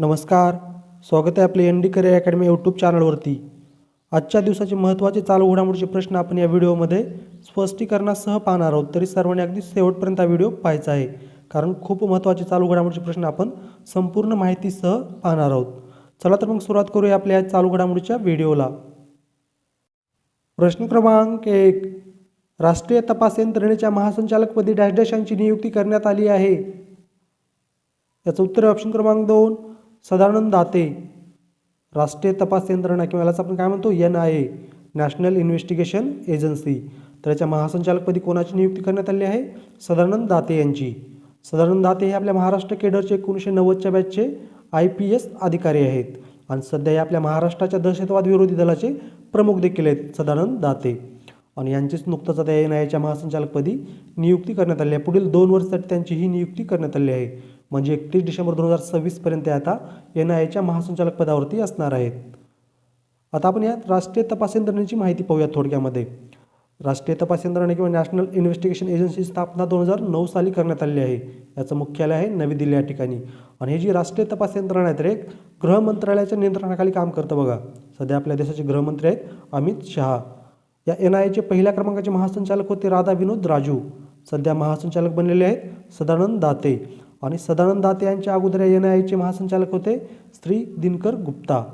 नमस्कार. स्वागत आहे आपले N D career academy YouTube चॅनलवरती आजच्या दिवसाचे महत्त्वाचे चालू घडामोडीचे प्रश्न आपण या व्हिडिओमध्ये स्पष्टीकरणासह पाहणार आहोत. तरी सर्वांनी अगदी शेवटपर्यंत हा व्हिडिओ पाहायचा आहे. कारण खूप महत्त्वाचे चालू घडामोडीचे प्रश्न आपण संपूर्ण माहितीसह पाहणार आहोत. चला तर मग सुरुवात करूया आपल्या या चालू घडामोडीच्या व्हिडिओला. प्रश्न क्रमांक एक. राष्ट्रीय तपास यंत्रणेच्या महासंचालकपदी डॅश डॅश यांची नियुक्ती करण्यात आली आहे. याचं उत्तर ऑप्शन क्रमांक दोन. सदानंद दाते राष्ट्रीय तपास यंत्रणा किंवा यालाच आपण काय म्हणतो N I A national investigation agency. तर याच्या महासंचालकपदी कोणाची नियुक्ती करण्यात आली आहे? सदानंद दाते यांची. सदानंद दाते हे आपल्या महाराष्ट्र केडरचे एकोणीसशे नव्वदच्या बॅचचे आय पी एस अधिकारी आहेत. आणि सध्या हे आपल्या महाराष्ट्राच्या दहशतवाद विरोधी दलाचे प्रमुख देखील आहेत सदानंद दाते आणि यांचीच नुकतंच आता एन आय एच्या महासंचालकपदी नियुक्ती करण्यात आली आहे. पुढील दोन वर्षासाठी त्यांची ही नियुक्ती करण्यात आली आहे. म्हणजे एकतीस डिसेंबर दोन हजार सव्वीसपर्यंत आता एन आय एच्या महासंचालक पदावरती असणार आहेत. आता आपण यात राष्ट्रीय तपास यंत्रणेची माहिती पाहूया थोडक्यामध्ये. राष्ट्रीय तपास यंत्रणा किंवा नॅशनल इन्व्हेस्टिगेशन एजन्सी स्थापना दोन हजार नऊ साली करण्यात आली आहे. याचं मुख्यालय आहे नवी दिल्ली या ठिकाणी. आणि हे जी राष्ट्रीय तपास यंत्रणा आहे तर एक गृह मंत्रालयाच्या नियंत्रणाखाली काम करतं बघा. सध्या आपल्या देशाचे गृहमंत्री आहेत अमित शहा. या एन आय एचे पहिल्या क्रमांकाचे महासंचालक होते राधा विनोद राजू. सध्या महासंचालक बनलेले आहेत सदानंद दाते. आणि सदानंद दाते यांच्या अगोदर एन आय एचे महासंचालक होते श्री दिनकर गुप्ता.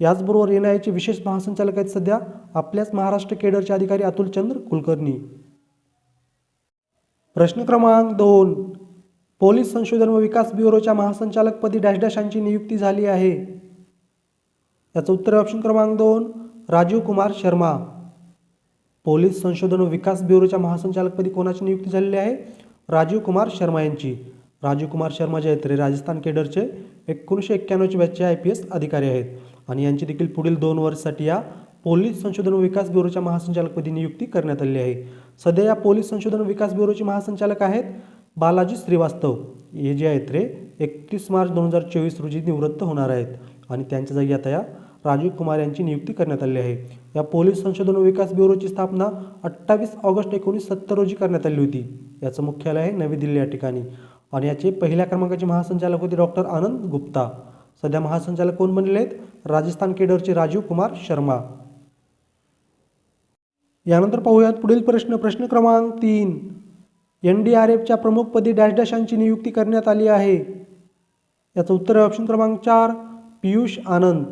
याचबरोबर एन आय एचे विशेष महासंचालक आहेत सध्या आपल्याच महाराष्ट्र केडरचे अधिकारी अतुलचंद्र कुलकर्णी. प्रश्न क्रमांक दोन. पोलीस संशोधन व विकास ब्युरोच्या महासंचालकपदी डॅश डॅश यांची नियुक्ती झाली आहे. याचं उत्तर ऑप्शन क्रमांक दोन राजीव कुमार शर्मा. पोलीस संशोधन व विकास ब्युरोच्या महासंचालकपदी कोणाची नियुक्ती झालेली आहे? राजीव कुमार शर्मा यांची. राजीव कुमार शर्मा जे आहेत ते राजस्थान केडरचे एकोणीसशे एक्क्याण्णवचे बॅचचे आय पी एस अधिकारी आहेत. आणि यांची देखील पुढील दोन वर्षासाठी या पोलीस संशोधन विकास ब्युरोच्या महासंचालकपदी नियुक्ती करण्यात आली आहे. सध्या या पोलीस संशोधन विकास ब्युरोचे महासंचालक आहेत बालाजी श्रीवास्तव. हे जे आहेत रे एकतीस मार्च दोन हजार चोवीस रोजी निवृत्त होणार आहेत आणि त्यांच्या जागी आता या राजीव कुमार यांची नियुक्ती करण्यात आली आहे. या पोलीस संशोधन व विकास ब्युरोची स्थापना अठ्ठावीस ऑगस्ट एकोणीस सत्तर रोजी करण्यात आली होती. याचं मुख्यालय आहे नवी दिल्ली या ठिकाणी. आणि याचे पहिल्या क्रमांकाचे महासंचालक होते डॉक्टर आनंद गुप्ता. सध्या महासंचालक कोण बनलेले आहेत? राजस्थान केडरचे राजीव कुमार शर्मा. यानंतर पाहूयात पुढील प्रश्न. प्रश्न क्रमांक तीन. एन डी आर एफच्या प्रमुखपदी डॅश डॅशांची नियुक्ती करण्यात आली आहे. याचं उत्तर आहे ऑप्शन क्रमांक चार Piyush Anand.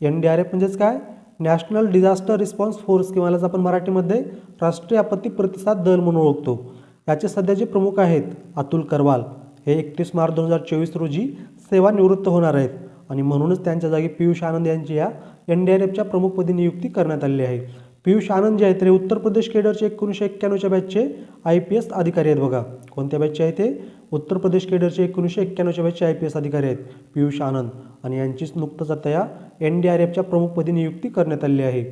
N D R F म्हणजेच काय? नॅशनल डिझास्टर रिस्पॉन्स फोर्स किंवा यालाच आपण मराठीमध्ये राष्ट्रीय आपत्ती प्रतिसाद दल म्हणून ओळखतो. याचे सध्याचे प्रमुख आहेत अतुल करवाल हे एकतीस मार्च दोन हजार चोवीस रोजी सेवानिवृत्त होणार आहेत. आणि म्हणूनच त्यांच्या जागी पियुष आनंद यांची या एन डी आर एफच्या प्रमुखपदी नियुक्ती करण्यात आली आहे. पियुष आनंद जे आहेत ते उत्तर प्रदेश केडरचे एकोणीसशे एक्क्याण्णवच्या बॅचचे आय पी एस अधिकारी आहेत बघा. कोणत्या बॅचचे आहेत ते? उत्तर प्रदेश केडरचे एकोणीसशे एक्क्याण्णवच्या बॅचचे आय पी एस अधिकारी आहेत पियुष आनंद. आणि यांचीच नुकतंच आता या एन डी आर एफच्या प्रमुखपदी नियुक्ती करण्यात आली आहे.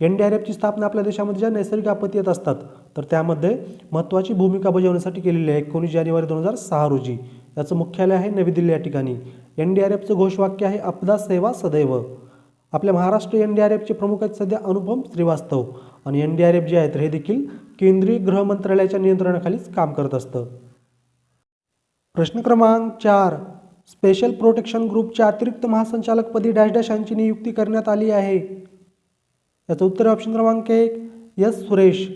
एन डी आर एफची स्थापना आपल्या देशामध्ये ज्या नैसर्गिक आपत्ती येत असतात तर त्यामध्ये महत्त्वाची भूमिका बजावण्यासाठी केलेली आहे एकोणीस जानेवारी दोन हजार सहा रोजी. याचं मुख्यालय आहे नवी दिल्ली या ठिकाणी. एन डी आर एफचं घोषवाक्य आहे आपदा सेवा सदैव. आपल्या महाराष्ट्र एन डी आर एफचे प्रमुख आहेत सध्या अनुपम श्रीवास्तव. आणि एन डी आर एफ जे आहेत तर हे देखील केंद्रीय गृह मंत्रालयाच्या नियंत्रणाखालीच काम करत असतं. प्रश्न क्रमांक चार. स्पेशल प्रोटेक्शन ग्रुपच्या अतिरिक्त महासंचालकपदी डॅश डॅश यांची नियुक्ती करण्यात आली आहे. याचं उत्तर ऑप्शन क्रमांक एक S Suresh.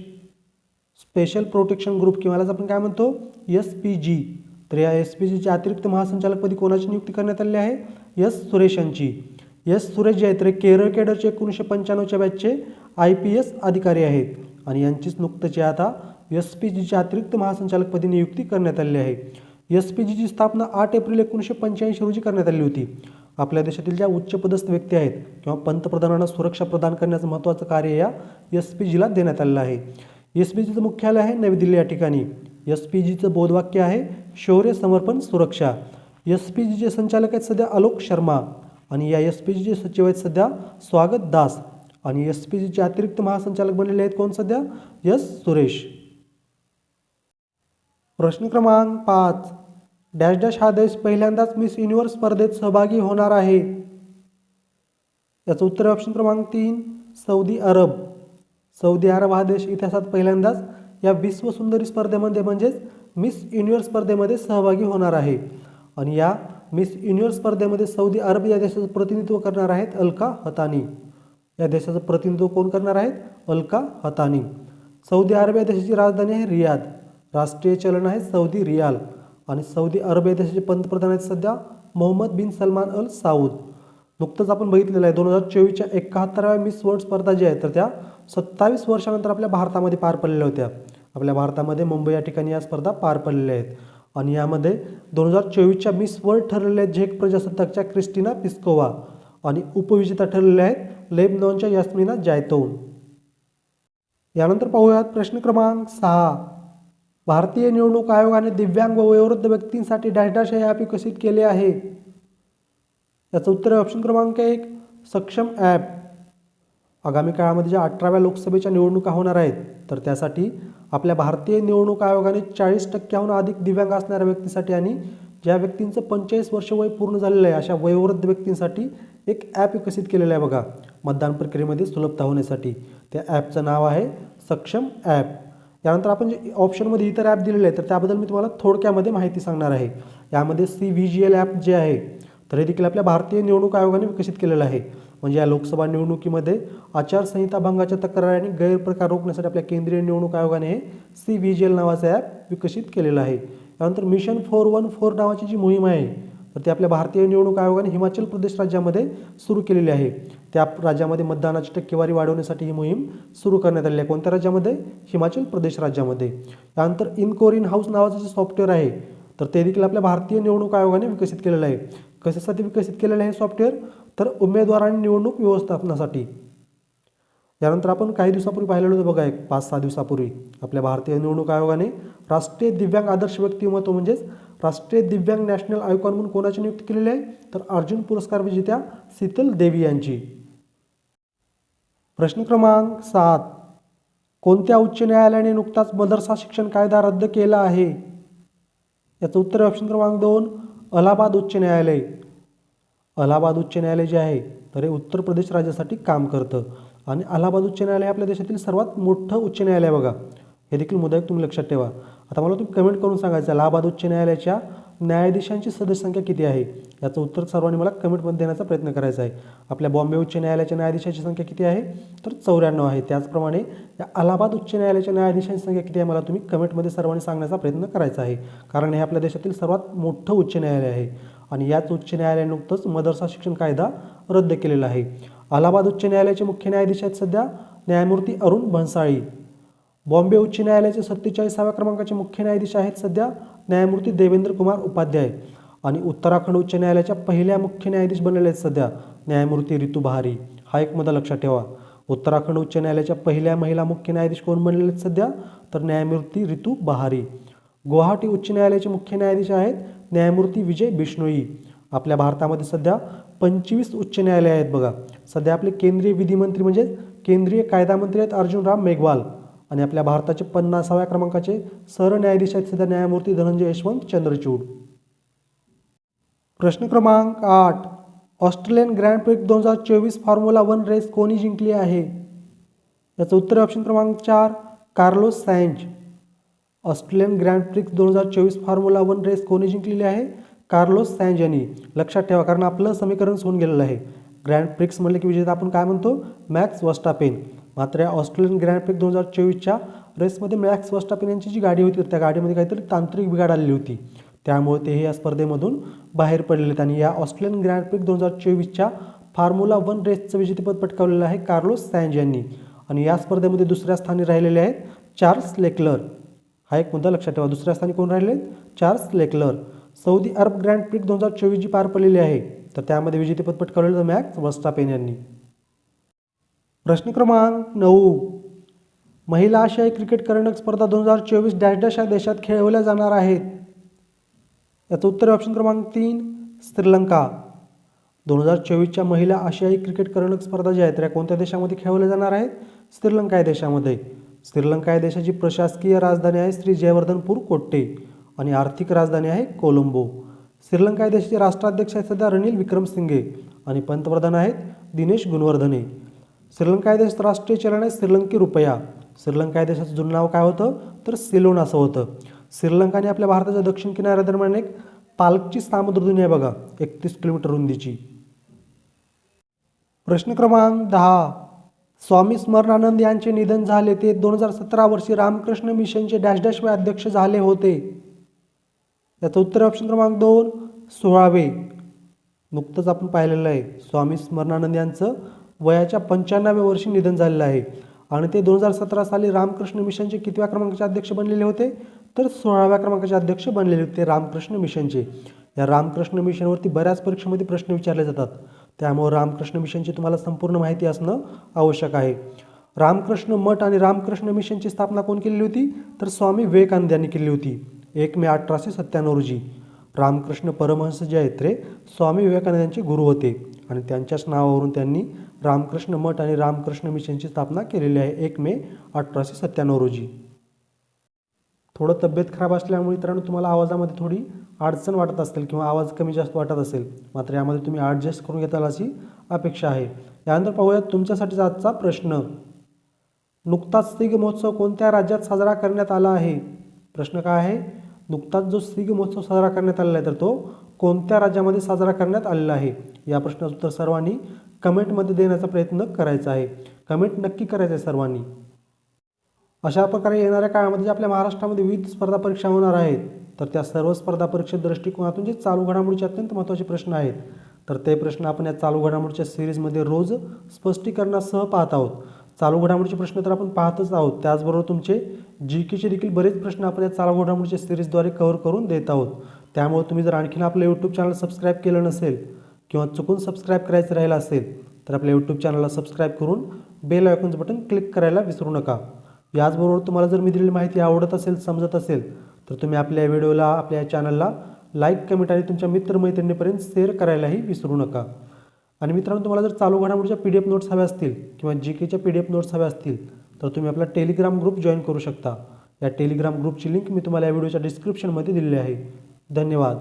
Special protection group किंवा यालाच आपण काय म्हणतो? एस पी जी तर या एस पी जीच्या अतिरिक्त महासंचालकपदी कोणाची नियुक्ती करण्यात आली आहे? यस सुरेश यांची यस सुरेश जे आहेत तर केरळ केडरचे एकोणीसशे पंच्याण्णवच्या बॅचचे आय पी एस अधिकारी आहेत. आणि यांचीच नुकतंची आता एस पी जीच्या अतिरिक्त महासंचालकपदी नियुक्ती करण्यात आली आहे. एस पी जीची स्थापना आठ एप्रिल एकोणीसशे पंच्याऐंशी रोजी करण्यात आली होती. आपल्या देशातील ज्या उच्चपदस्थ व्यक्ती आहेत किंवा पंतप्रधानांना सुरक्षा प्रदान करण्याचं महत्त्वाचं कार्य या एस पी जीला देण्यात आलेलं आहे. एस पी जीचं मुख्यालय आहे नवी दिल्ली या ठिकाणी. एस पी जीचं बोधवाक्य आहे शौर्य समर्पण सुरक्षा. एस पी जीचे संचालक आहेत सध्या आलोक शर्मा आणि या एस पी जीचे सचिव आहेत सध्या स्वागत दास आणि एस पी जीचे अतिरिक्त महासंचालक बनलेले आहेत कोण सध्या? यस सुरेश. प्रश्न क्रमांक पाच. डॅश डॅश हा देश पहिल्यांदाच मिस युनिव्हर्स स्पर्धेत सहभागी होणार आहे. याचं उत्तर ऑप्शन क्रमांक तीन सौदी अरब. सौदी अरब हा देश इतिहासात पहिल्यांदाच या विश्वसुंदरी स्पर्धेमध्ये म्हणजेच मिस युनिव्हर्स स्पर्धेमध्ये सहभागी होणार आहे. आणि या मिस युनिव्हर्स स्पर्धेमध्ये सौदी अरब या देशाचं प्रतिनिधित्व करणार आहेत अलका हतानी. या देशाचं प्रतिनिधित्व कोण करणार आहेत? अलका हतानी. सौदी अरब या देशाची राजधानी आहे रियाद. राष्ट्रीय चलन आहे सौदी रियाल. आणि सौदी अरब या देशाचे पंतप्रधान आहेत सध्या मोहम्मद बिन सलमान अल साऊद. नुकतंच आपण बघितलेलं आहे दोन हजार चोवीसच्या एकाहत्तराव्या मिस वर्ल्ड स्पर्धा ज्या आहेत तर त्या सत्तावीस वर्षानंतर आपल्या भारतामध्ये पार पडलेल्या होत्या. आपल्या भारतामध्ये मुंबई या ठिकाणी या स्पर्धा पार पडलेल्या आहेत. आणि यामध्ये दोन हजार चोवीसच्या मिस वर्ल्ड ठरलेल्या आहेत झेक प्रजासत्ताकच्या क्रिस्टिना पिस्कोवा आणि उपविजेता ठरलेल्या आहेत लेबनॉनच्या यास्मिना जायतोन यानंतर पाहूयात प्रश्न क्रमांक सहा. भारतीय निवडणूक आयोगाने दिव्यांग व वयोवृद्ध व्यक्तींसाठी डॅश हे ॲप विकसित केले आहे. याचं उत्तर आहे ऑप्शन क्रमांक एक सक्षम ॲप. आगामी काळामध्ये ज्या अठराव्या लोकसभेच्या निवडणुका होणार आहेत तर त्यासाठी आपल्या भारतीय निवडणूक आयोगाने चाळीस टक्क्याहून अधिक दिव्यांग असणाऱ्या व्यक्तीसाठी आणि ज्या व्यक्तींचं पंचेचाळीस वर्ष वय पूर्ण झालेलं आहे अशा वयोवृद्ध व्यक्तींसाठी एक ॲप विकसित केलेलं आहे बघा. मतदान प्रक्रियेमध्ये सुलभता होण्यासाठी. त्या ॲपचं नाव आहे सक्षम ॲप. यानंतर आपण जे ऑप्शनमध्ये इतर ॲप दिलेले आहे तर त्याबद्दल मी तुम्हाला थोडक्यामध्ये माहिती सांगणार आहे. यामध्ये C V G L app जे आहे तर हे देखील आपल्या भारतीय निवडणूक आयोगाने विकसित केलेलं आहे. म्हणजे या लोकसभा निवडणुकीमध्ये आचारसंहिता भंगाच्या तक्रारी आणि गैरप्रकार रोखण्यासाठी आपल्या केंद्रीय निवडणूक आयोगाने हे सी व्ही जी एल नावाचं ॲप विकसित केलेलं आहे. त्यानंतर मिशन फोर वन फोर नावाची जी मोहीम आहे तर ते आपल्या भारतीय निवडणूक आयोगाने हिमाचल प्रदेश राज्यामध्ये सुरू केलेली आहे. त्या राज्यामध्ये मतदानाची टक्केवारी वाढवण्यासाठी ही मोहीम सुरू करण्यात आलेली आहे. कोणत्या राज्यामध्ये? हिमाचल प्रदेश राज्यामध्ये. त्यानंतर इनकोर इन हाऊस नावाचं जे सॉफ्टवेअर आहे तर ते देखील आपल्या भारतीय निवडणूक आयोगाने विकसित केलेलं आहे. कशासाठी विकसित केलेलं आहे हे सॉफ्टवेअर? तर उमेदवार आणि निवडणूक व्यवस्थापनासाठी. यानंतर आपण काही दिवसापूर्वी पाहिलेलं होतं बघा एक पाच सहा दिवसापूर्वी. आपल्या भारतीय निवडणूक आयोगाने राष्ट्रीय दिव्यांग आदर्श व्यक्तिमत्व म्हणजेच राष्ट्रीय दिव्यांग नॅशनल आयकॉन म्हणून कोणाची नियुक्ती केलेली आहे? तर अर्जुन पुरस्कार विजेत्या शीतल देवी यांची. प्रश्न क्रमांक सात. कोणत्या उच्च न्यायालयाने नुकताच मदरसा शिक्षण कायदा रद्द केला आहे? याचं उत्तर ऑप्शन क्रमांक दोन अलाहाबाद उच्च न्यायालय. अलाहाबाद उच्च न्यायालय जे आहे तर हे उत्तर प्रदेश राज्यासाठी काम करतं. आणि अलाहाबाद उच्च न्यायालय आपल्या देशातील सर्वात मोठं उच्च न्यायालय बघा. हे देखील मुद्दा एक तुम्ही लक्षात ठेवा. आता मला तुम्ही कमेंट करून सांगायचं अलाहाबाद उच्च न्यायालयाच्या न्यायाधीशांची सदस्य संख्या किती आहे? याचं उत्तर सर्वांनी मला कमेंटमध्ये देण्याचा प्रयत्न करायचा आहे. आपल्या बॉम्बे उच्च न्यायालयाच्या न्यायाधीशांची संख्या किती आहे? तर चौऱ्याण्णव आहे. त्याचप्रमाणे या अलाहाबाद उच्च न्यायालयाच्या न्यायाधीशांची संख्या किती आहे? मला तुम्ही कमेंटमध्ये सर्वांनी सांगण्याचा प्रयत्न करायचा आहे. कारण हे आपल्या देशातील सर्वात मोठं उच्च न्यायालय आहे. आणि याच उच्च न्यायालयाने नुकतंच मदरसा शिक्षण कायदा रद्द केलेला आहे. अलाहाबाद उच्च न्यायालयाचे मुख्य न्यायाधीश आहेत सध्या न्यायमूर्ती अरुण भन्साळी. बॉम्बे उच्च न्यायालयाचे सत्तेचाळीसाव्या क्रमांकाचे मुख्य न्यायाधीश आहेत सध्या न्यायमूर्ती देवेंद्र कुमार उपाध्याय. आणि उत्तराखंड उच्च न्यायालयाच्या पहिल्या मुख्य न्यायाधीश बनलेले आहेत सध्या न्यायमूर्ती रितू बहारी. हा एक मुद्दा लक्षात ठेवा. उत्तराखंड उच्च न्यायालयाच्या पहिल्या महिला मुख्य न्यायाधीश कोण बनलेले आहेत सध्या? तर न्यायमूर्ती रितू बहारी. गुवाहाटी उच्च न्यायालयाचे मुख्य न्यायाधीश आहेत न्यायमूर्ती विजय बिष्णोई आपल्या भारतामध्ये सध्या पंचवीस उच्च न्यायालय आहेत बघा. सध्या आपले केंद्रीय विधिमंत्री म्हणजे केंद्रीय कायदा मंत्री आहेत अर्जुन राम मेघवाल. आणि आपल्या भारताचे पन्नासाव्या क्रमांकाचे सरन्यायाधीश आहेत सध्या न्यायमूर्ती धनंजय यशवंत चंद्रचूड. प्रश्न क्रमांक आठ. ऑस्ट्रेलियन ग्रँड प्रिक्स दोन हजार चोवीस फॉर्म्युला वन रेस कोणी जिंकली आहे? याचं उत्तर ऑप्शन क्रमांक चार Carlos Sainz Australian Grand Prix दोन हजार चोवीस फॉर्म्युला वन रेस कोणी जिंकलेली आहे? कार्लोस सॅन्ज यांनी. लक्षात ठेवा कारण आपलं समीकरण होऊन गेलेलं आहे. ग्रँड प्रिक्स म्हणलं की विजेता आपण काय म्हणतो? मॅक्स वस्टापेन मात्र या ऑस्ट्रेलियन ग्रँड प्रिक्स दोन हजार चोवीसच्या रेसमध्ये मॅक्स वस्टापेन यांची जी गाडी होती तर त्या गाडीमध्ये काहीतरी तांत्रिक बिघाड आलेली होती. त्यामुळे तेही या स्पर्धेमधून बाहेर पडलेले आणि या ऑस्ट्रेलियन ग्रँड प्रिक्स दोन हजार चोवीसच्या फॉर्म्युला वन रेसचं विजेतेपद पटकावलेलं आहे कार्लोस सॅन्ज यांनी. आणि या स्पर्धेमध्ये दुसऱ्या स्थानी राहिलेले आहेत चार्ल्स लेकलर. हा एक मुद्दा लक्षात ठेवा दुसऱ्या स्थानी कोण राहिले Charles Leclerc. Saudi Arab Grand Prix दोन हजार चोवीस जी पार पडलेली आहे. तर त्यामध्ये विजेतेपद पटकावलेलं मॅक्स वस्टापेन यांनी. प्रश्न क्रमांक नऊ. महिला आशियाई क्रिकेट करंडक स्पर्धा दोन हजार चोवीस डॅश डॅश या देशात खेळवल्या जाणार आहेत. याचं उत्तर ऑप्शन क्रमांक तीन श्रीलंका. दोन हजार चोवीसच्या महिला आशियाई क्रिकेट करंडक स्पर्धा ज्या आहेत त्या कोणत्या देशामध्ये खेळवल्या जाणार आहेत? श्रीलंका या देशामध्ये. श्रीलंका या देशाची प्रशासकीय राजधानी आहे श्री जयवर्धनपूर कोट्टे आणि आर्थिक राजधानी आहे कोलंबो. श्रीलंका या देशाचे राष्ट्राध्यक्ष आहेत सध्या रणील विक्रमसिंघे आणि पंतप्रधान आहेत दिनेश गुणवर्धने. श्रीलंका या देशाचं राष्ट्रीय चलन आहे श्रीलंकी रुपया. श्रीलंका या देशाचं जुनं नाव काय होतं? तर सिलोन असं होतं. श्रीलंकाने आपल्या भारताच्या दक्षिण किनाऱ्यादरम्यान एक पालकची सामुद्रधुनी आहे बघा एकतीस किलोमीटर रुंदीची प्रश्न क्रमांक दहा. स्वामी स्मरणानंद यांचे निधन झाले ते दोन हजार सतरा वर्षी रामकृष्ण मिशनचे डॅश डॅश वे अध्यक्ष झाले होते. याचं उत्तर ऑप्शन क्रमांक दोन सोळावे. नुकतंच आपण पाहिलेलं आहे. स्वामी स्मरणानंद यांचं वयाच्या पंच्याण्णव्या वर्षी निधन झालेलं आहे. आणि ते दोन हजार सतरा साली रामकृष्ण मिशनचे कितव्या क्रमांकाचे अध्यक्ष बनलेले होते? तर सोळाव्या क्रमांकाचे अध्यक्ष बनलेले होते रामकृष्ण मिशनचे. या रामकृष्ण मिशनवरती बऱ्याच परीक्षेमध्ये प्रश्न विचारले जातात. त्यामुळे रामकृष्ण मिशनची तुम्हाला संपूर्ण माहिती असणं आवश्यक आहे. रामकृष्ण मठ आणि रामकृष्ण मिशनची स्थापना कोण केलेली होती? तर स्वामी विवेकानंद यांनी केली होती. एक मे अठराशे सत्त्याण्णव रोजी. रामकृष्ण परमहंस जे आहेत रे स्वामी विवेकानंद यांचे गुरु होते. आणि त्यांच्याच नावावरून त्यांनी रामकृष्ण मठ आणि रामकृष्ण मिशनची स्थापना केलेली आहे एक मे अठराशे सत्त्याण्णव रोजी. थोडं तब्येत खराब असल्यामुळे मित्रांनो तुम्हाला आवाजामध्ये थोडी अडचण वाटत असेल किंवा आवाज कमी जास्त वाटत असेल मात्र यामध्ये तुम्ही ॲडजस्ट करून घेताल अशी अपेक्षा आहे. यानंतर पाहूयात तुमच्यासाठीचा आजचा प्रश्न. नुकताच सिग महोत्सव कोणत्या राज्यात साजरा करण्यात आला आहे? प्रश्न काय आहे? नुकताच जो सिग महोत्सव साजरा करण्यात आलेला आहे तर तो कोणत्या राज्यामध्ये साजरा करण्यात आलेला आहे? या प्रश्नाचं उत्तर सर्वांनी कमेंटमध्ये देण्याचा प्रयत्न करायचा आहे. कमेंट नक्की करायचं आहे सर्वांनी. अशा प्रकारे येणाऱ्या काळामध्ये जे आपल्या महाराष्ट्रामध्ये विविध स्पर्धा परीक्षा होणार आहेत तर त्या सर्व स्पर्धा परीक्षे दृष्टिकोनातून जे चालू घडामोडीचे अत्यंत महत्त्वाचे प्रश्न आहेत तर ते प्रश्न आपण या चालू घडामोडीच्या सिरीजमध्ये रोज स्पष्टीकरणासह पाहत आहोत. चालू घडामोडीचे प्रश्न तर आपण पाहतच आहोत. त्याचबरोबर तुमचे जी केचे देखील बरेच प्रश्न आपण या चालू घडामोडीच्या सिरीजद्वारे कव्हर करून देत आहोत. त्यामुळे तुम्ही जर आणखीन आपलं यूट्यूब चॅनल सबस्क्राईब केलं नसेल किंवा चुकून सबस्क्राईब करायचं राहिलं असेल तर आपल्या यूट्यूब चॅनलला सबस्क्राईब करून बेल आयकॉनचं बटन क्लिक करायला विसरू नका. याचबरोबर तुम्हाला जर मी दिलेली माहिती आवडत असेल समजत असेल तर तुम्ही आपल्या व्हिडिओला आपल्या चॅनलला लाईक कमेंट आणि तुमच्या मित्रमैत्रिणीपर्यंत शेअर करायलाही विसरू नका. आणि मित्रांनो तुम्हाला जर चालू घडामोडीच्या पी डी एफ नोट्स हव्या असतील किंवा जी केच्या पी डी एफ नोट्स हव्या असतील तर तुम्ही आपला टेलिग्राम ग्रुप जॉईन करू शकता. या टेलिग्राम ग्रुपची लिंक मी तुम्हाला या व्हिडिओच्या डिस्क्रिप्शनमध्ये दिलेली आहे. धन्यवाद.